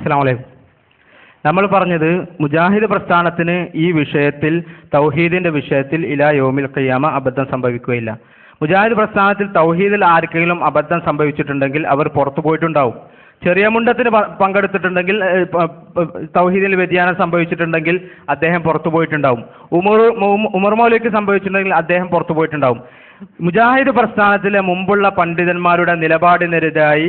അസ്സാം വലൈക്കും നമ്മൾ പറഞ്ഞത് മുജാഹിദ് പ്രസ്ഥാനത്തിന് ഈ വിഷയത്തിൽ തൗഹീദിന്റെ വിഷയത്തിൽ ഇലാ യോമിൽ ഖിയാമ അബദ്ധം സംഭവിക്കുകയില്ല. മുജാഹിദ് പ്രസ്ഥാനത്തിൽ തൗഹീദിൽ ആർക്കെങ്കിലും അബദ്ധം സംഭവിച്ചിട്ടുണ്ടെങ്കിൽ അവർ പുറത്തു പോയിട്ടുണ്ടാവും. ചെറിയ മുണ്ടത്തിന് പങ്കെടുത്തിട്ടുണ്ടെങ്കിൽ തൗഹീദിൽ വ്യതിയാനം സംഭവിച്ചിട്ടുണ്ടെങ്കിൽ അദ്ദേഹം പുറത്തു പോയിട്ടുണ്ടാവും. ഉമർ ഉമർ മൗലയ്ക്ക് സംഭവിച്ചിട്ടുണ്ടെങ്കിൽ അദ്ദേഹം പുറത്തു പോയിട്ടുണ്ടാവും. മുജാഹിദ് പ്രസ്ഥാനത്തിലെ മുമ്പുള്ള പണ്ഡിതന്മാരുടെ നിലപാടിനെതിരായി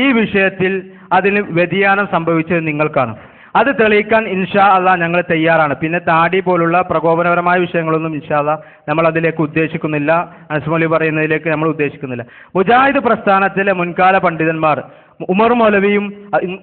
ഈ വിഷയത്തിൽ അതിന് വ്യതിയാനം സംഭവിച്ചത് നിങ്ങൾക്കാണ്. അത് തെളിയിക്കാൻ ഇൻഷാ അല്ല ഞങ്ങൾ തയ്യാറാണ്. പിന്നെ താടി പോലുള്ള പ്രകോപനപരമായ വിഷയങ്ങളൊന്നും ഇൻഷാ അള്ളാ നമ്മൾ അതിലേക്ക് ഉദ്ദേശിക്കുന്നില്ല. അൻസ്മലി പറയുന്നതിലേക്ക് നമ്മൾ ഉദ്ദേശിക്കുന്നില്ല. മുജാഹിദ് പ്രസ്ഥാനത്തിലെ മുൻകാല പണ്ഡിതന്മാർ ഉമർ മൗലവിയും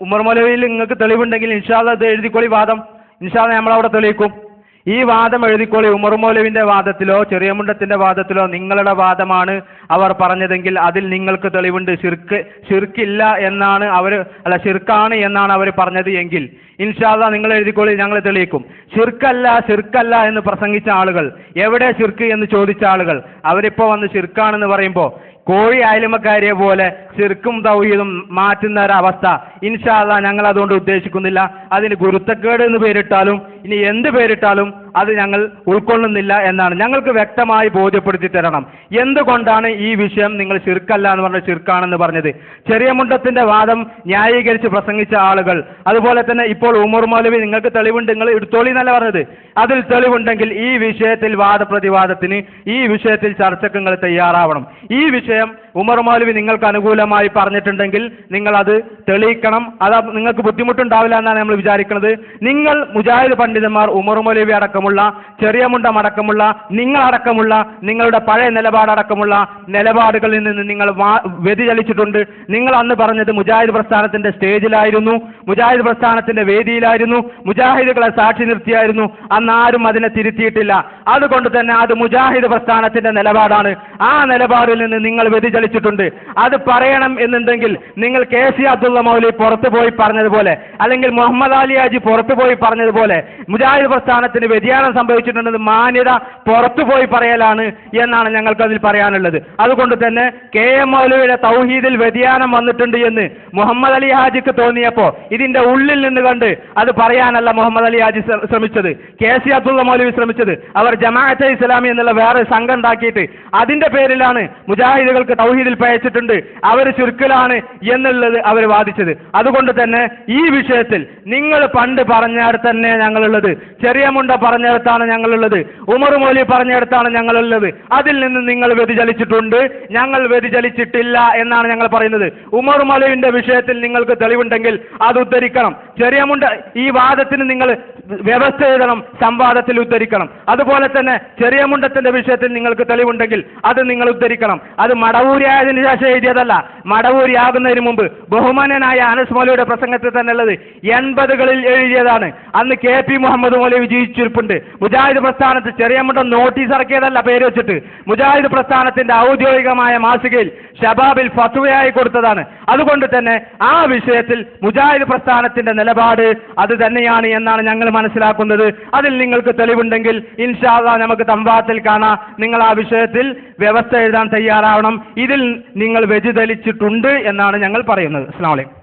ഉമർ മൗലവിയിൽ നിങ്ങൾക്ക് തെളിവുണ്ടെങ്കിൽ ഇൻഷാ അള്ളാ ഇത് എഴുതിക്കോളി വാദം. ഇൻഷാ അള്ളാ നമ്മളവിടെ തെളിയിക്കും. ഈ വാദം എഴുതിക്കോളി. ഉമർ വാദത്തിലോ വാദത്തിലോ ചെറിയമുണ്ടത്തിന്റെ വാദത്തിലോ നിങ്ങളുടെ വാദമാണ് അവർ പറഞ്ഞതെങ്കിൽ അതിൽ നിങ്ങൾക്ക് തെളിവുണ്ട്. ഷിർക്ക് ഷിർക്കില്ല എന്നാണ് അവർ അല്ല ഷിർക്കാണ് എന്നാണ് അവർ പറഞ്ഞത് എങ്കിൽ ഇൻഷാല്ല നിങ്ങൾ എഴുതിക്കോളി ഞങ്ങൾ തെളിയിക്കും. ഷിർക്കല്ല ഷിർക്കല്ല എന്ന് പ്രസംഗിച്ച ആളുകൾ എവിടെ ഷിർക്ക് എന്ന് ചോദിച്ച ആളുകൾ അവരിപ്പോ വന്ന് ഷിർക്കാണെന്ന് പറയുമ്പോൾ കോഴി അയലുമക്കാരിയെ പോലെ ചെറുക്കും തൗഹീദും മാറ്റുന്ന ഒരവസ്ഥ. ഇൻഷാല്ല ഞങ്ങൾ അതുകൊണ്ട് ഉദ്ദേശിക്കുന്നില്ല. അതിന് ഗുരുത്തക്കേട് എന്ന് പേരിട്ടാലും ഇനി എന്ത് പേരിട്ടാലും അത് ഞങ്ങൾ ഉൾക്കൊള്ളുന്നില്ല എന്നാണ്. ഞങ്ങൾക്ക് വ്യക്തമായി ബോധ്യപ്പെടുത്തി തരണം. എന്തുകൊണ്ടാണ് ഈ വിഷയം നിങ്ങൾ ചെറുക്കല്ല എന്ന് പറഞ്ഞ ചെറുക്കാണെന്ന് പറഞ്ഞത്? ചെറിയ മുണ്ടത്തിന്റെ വാദം ന്യായീകരിച്ച് പ്രസംഗിച്ച ആളുകൾ അതുപോലെ തന്നെ ഇപ്പോൾ ഉമർ മൗലവി നിങ്ങൾക്ക് തെളിവുണ്ട് നിങ്ങൾ എടുത്തോളി എന്നല്ല പറഞ്ഞത്. അതിൽ തെളിവുണ്ടെങ്കിൽ ഈ വിഷയത്തിൽ വാദപ്രതിവാദത്തിന് ഈ വിഷയത്തിൽ ചർച്ചയ്ക്ക് നിങ്ങൾ തയ്യാറാവണം. ഈ വിഷയം ഉമർ മൗലവി നിങ്ങൾക്ക് അനുകൂലമായി പറഞ്ഞിട്ടുണ്ടെങ്കിൽ നിങ്ങൾ അത് തെളിയിക്കണം. അത് നിങ്ങൾക്ക് ബുദ്ധിമുട്ടുണ്ടാവില്ല എന്നാണ് നമ്മൾ വിചാരിക്കുന്നത്. നിങ്ങൾ മുജാഹിദ് പണ്ഡിതന്മാർ ഉമർ മൗലവി അടക്കമുള്ള ചെറിയ മുണ്ടം അടക്കമുള്ള നിങ്ങളടക്കമുള്ള നിങ്ങളുടെ പഴയ നിലപാടടക്കമുള്ള നിലപാടുകളിൽ നിന്ന് നിങ്ങൾ വ്യതിചലിച്ചിട്ടുണ്ട്. നിങ്ങൾ അന്ന് പറഞ്ഞത് മുജാഹിദ് പ്രസ്ഥാനത്തിന്റെ സ്റ്റേജിലായിരുന്നു മുജാഹിദ് പ്രസ്ഥാനത്തിന്റെ വേദിയിലായിരുന്നു മുജാഹിദുകളെ സാക്ഷി നിർത്തിയായിരുന്നു. അന്ന് ആരും അതിനെ തിരുത്തിയിട്ടില്ല. അതുകൊണ്ട് തന്നെ അത് മുജാഹിദ് പ്രസ്ഥാനത്തിന്റെ നിലപാടാണ്. ആ നിലപാടിൽ നിന്ന് നിങ്ങൾ വ്യതിചലിച്ചിട്ടുണ്ട്. അത് പറയണം എന്നുണ്ടെങ്കിൽ നിങ്ങൾ കെ സി അബ്ദുള്ള മൗലി പുറത്തു പോയി പറഞ്ഞതുപോലെ അല്ലെങ്കിൽ മുഹമ്മദ് അലി ഹാജി പുറത്തു പോയി പറഞ്ഞതുപോലെ മുജാഹിദ് പ്രസ്ഥാനത്തിന് വ്യതിയാനം സംഭവിച്ചിട്ടുണ്ടെന്ന് മാന്യത പുറത്തു പോയി പറയലാണ് എന്നാണ് ഞങ്ങൾക്ക് അതിൽ പറയാനുള്ളത്. അതുകൊണ്ട് തന്നെ കെ എം മൗലവിയുടെ തൗഹീദിൽ വ്യതിയാനം വന്നിട്ടുണ്ട് എന്ന് മുഹമ്മദ് അലി ഹാജിക്ക് തോന്നിയപ്പോ ഇതിന്റെ ഉള്ളിൽ നിന്ന് കണ്ട് അത് പറയാനല്ല മുഹമ്മദ് അലി ഹാജി ശ്രമിച്ചത്. കെ സി അബ്ദുള്ള മൗലവി ശ്രമിച്ചത്. അവർ ജമാഅത്തെ ഇസ്ലാമി എന്നുള്ള വേറെ സംഘം ഉണ്ടാക്കിയിട്ട് അതിന്റെ പേരിലാണ് മുജാഹിദുകൾക്ക് തൗഹീദിൽ പയച്ചിട്ടുണ്ട്. അവർ ചുരുക്കലാണ് എന്നുള്ളത് അവർ വാദിച്ചത്. അതുകൊണ്ട് തന്നെ ഈ വിഷയത്തിൽ നിങ്ങൾ പണ്ട് പറഞ്ഞാൽ തന്നെ ഞങ്ങളുള്ളത് ചെറിയ മുണ്ട പറഞ്ഞിടത്താണ് ഞങ്ങളുള്ളത്. ഉമർ മൗലി പറഞ്ഞെടുത്താണ് ഞങ്ങളുള്ളത്. അതിൽ നിന്ന് നിങ്ങൾ വ്യതിചലിച്ചിട്ടുണ്ട്. ഞങ്ങൾ വ്യതിചലിച്ചിട്ടില്ല എന്നാണ് ഞങ്ങൾ പറയുന്നത്. ഉമർ മൗലവിന്റെ വിഷയത്തിൽ നിങ്ങൾക്ക് തെളിവുണ്ടെങ്കിൽ അത് ഉദ്ധരിക്കണം. ചെറിയ മുണ്ട ഈ വാദത്തിന് നിങ്ങൾ വ്യവസ്ഥ എഴുതണം സംവാദത്തിൽ ഉദ്ധരിക്കണം. അതുപോലെ തന്നെ ചെറിയ മുണ്ടത്തിന്റെ വിഷയത്തിൽ നിങ്ങൾക്ക് തെളിവുണ്ടെങ്കിൽ അത് നിങ്ങൾ ഉദ്ധരിക്കണം. അത് മടവൂരിയായതിനു ശേഷം എഴുതിയതല്ല. മടവൂരിയാകുന്നതിന് മുമ്പ് ബഹുമാനനായ അനസ് മൗലയുടെ പ്രസംഗത്തിൽ തന്നെ ഉള്ളത് എൺപതുകളിൽ എഴുതിയതാണ്. അന്ന് കെ പി മുഹമ്മദ് മൗലവി വിജയിച്ചിരിപ്പുണ്ട് മുജാഹിദ് പ്രസ്ഥാനത്ത് ചെറിയ മുണ്ടം നോട്ടീസ് ഇറക്കിയതല്ല പേര് വെച്ചിട്ട്. മുജാഹിദ് പ്രസ്ഥാനത്തിന്റെ ഔദ്യോഗികമായ മാസികയിൽ ഷബാബിൽ ഫത്വയായി കൊടുത്തതാണ്. അതുകൊണ്ട് തന്നെ ആ വിഷയത്തിൽ മുജാഹിദ് പ്രസ്ഥാനത്തിന്റെ നിലപാട് അത് തന്നെയാണ് എന്നാണ് ഞങ്ങൾ മനസ്സിലാക്കുന്നത്? അതിൽ നിങ്ങൾക്ക് തെളിവുണ്ടെങ്കിൽ ഇൻഷാല്ല നമുക്ക് തമ്പാത്തിൽ കാണാം. നിങ്ങൾ ആ വിഷയത്തിൽ വ്യവസ്ഥ എഴുതാൻ തയ്യാറാവണം. ഇതിൽ നിങ്ങൾ വ്യതിചലിച്ചിട്ടുണ്ട് എന്നാണ് ഞങ്ങൾ പറയുന്നത്. അസ്സാം വലൈക്കും